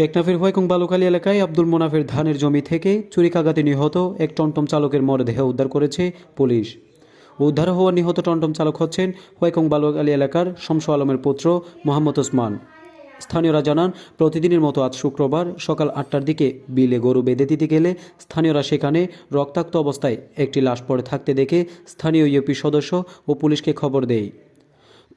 টেকনাফের হোয়াইকুং বালুখালী এলাকায় আব্দুল মোনাফের ধানের জমি থেকে চুরিকাঘাতে নিহত এক টমটম চালকের মরদেহ উদ্ধার করেছে পুলিশ। উদ্ধার হওয়া নিহত টমটম চালক হচ্ছেন হোয়াইকুং বালুখালী এলাকার শমসু আলমের পুত্র মোহাম্মদ ওসমান। স্থানীয়রা জানান, প্রতিদিনের মতো আজ শুক্রবার সকাল আটটার দিকে বিলে গরু বেঁধে দিতে গেলে স্থানীয়রা সেখানে রক্তাক্ত অবস্থায় একটি লাশ পড়ে থাকতে দেখে স্থানীয় ইউপি সদস্য ও পুলিশকে খবর দেয়।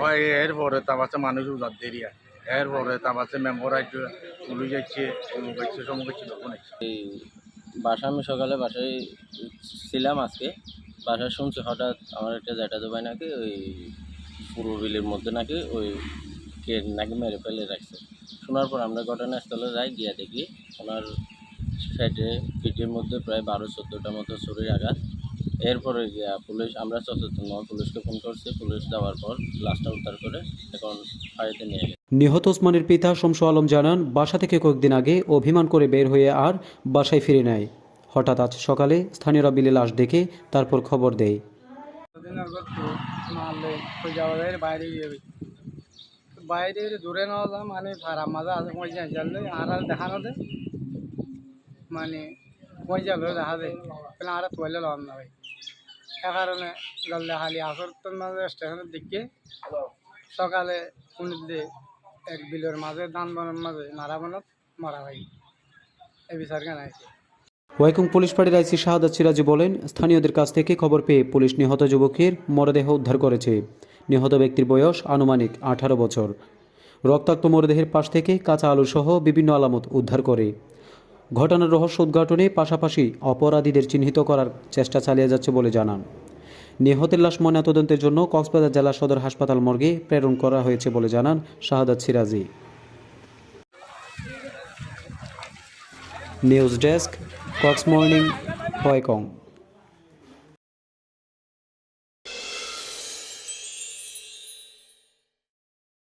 হয়, এরপরে তাবাসে মানুষ উদার দেরিয়া এরপরে তাবাসে মেম্বর আইছে পুলিশ যাচ্ছে আইছে সমুক আইছে তখন এই বাসা আমি সকালে বাসায় ছিলাম আজকে। বাসায় শুনছি হঠাৎ আমার একটা জ্যাঠাতো ভাই নাকি ওই পুরো বিলের মধ্যে নাকি ওই কে নাকি মেরে ফেলে রাখছে। শোনার পর আমরা ঘটনাস্থলে যাই, গিয়ে দেখি ওনার ফ্যাটে পিঠের মধ্যে প্রায় বারো, চোদ্দোটা মতো শরীর আঘাত। এরপরে গিয়া পুলিশ আমরা সচেতন পুলিশকে ফোন করছি। পুলিশ যাওয়ার পর লাশটা উদ্ধার করে এখন ফাঁড়িতে নিয়ে গেছে। নিহত ওসমানের পিতা শমসু আলম জানান বাসা থেকে কয়েকদিন আগে অভিমান করে বের হয়ে আর বাসায় ফিরে নেয় হঠাৎ আজ সকালে স্থানীয়রা বিলে লাশ দেখে তারপর খবর দেয়। বাইরে বাইরে দূরে যায় মানে ভাড়া মাজা আছে ওই জানলে আর আর দেখানো দেয় মানে দেখা দেয় আর তোলে লম না ভাই। এ কারণে গেলে খালি আসর তোর মাঝে স্টেশনের দিকে। সকালে কুমির দিয়ে এক বিলের মাঝে ধান বনের মাঝে মারা বনত মারা হয় এই বিচার কেন আছে ওয়াইকুং পুলিশ ফাঁড়ির আইসি শাহাদাত সিরাজি বলেন স্থানীয়দের কাছ থেকে খবর পেয়ে পুলিশ নিহত যুবকের মরদেহ উদ্ধার করেছে। নিহত ব্যক্তির বয়স আনুমানিক আঠারো বছর। রক্তাক্ত মরদেহের পাশ থেকে কাঁচা আলু সহ বিভিন্ন আলামত উদ্ধার করে। ঘটনার রহস্য উদ্ঘাটনে পাশাপাশি অপরাধীদের চিহ্নিত করার চেষ্টা চালিয়ে যাচ্ছে বলে জানান। নিহতের লাশ ময়নাতদন্তের জন্য কক্সবাজার জেলা সদর হাসপাতাল মর্গে প্রেরণ করা হয়েছে বলে জানান Shahadat Siraji. News desk, Cox morning, হয়কং।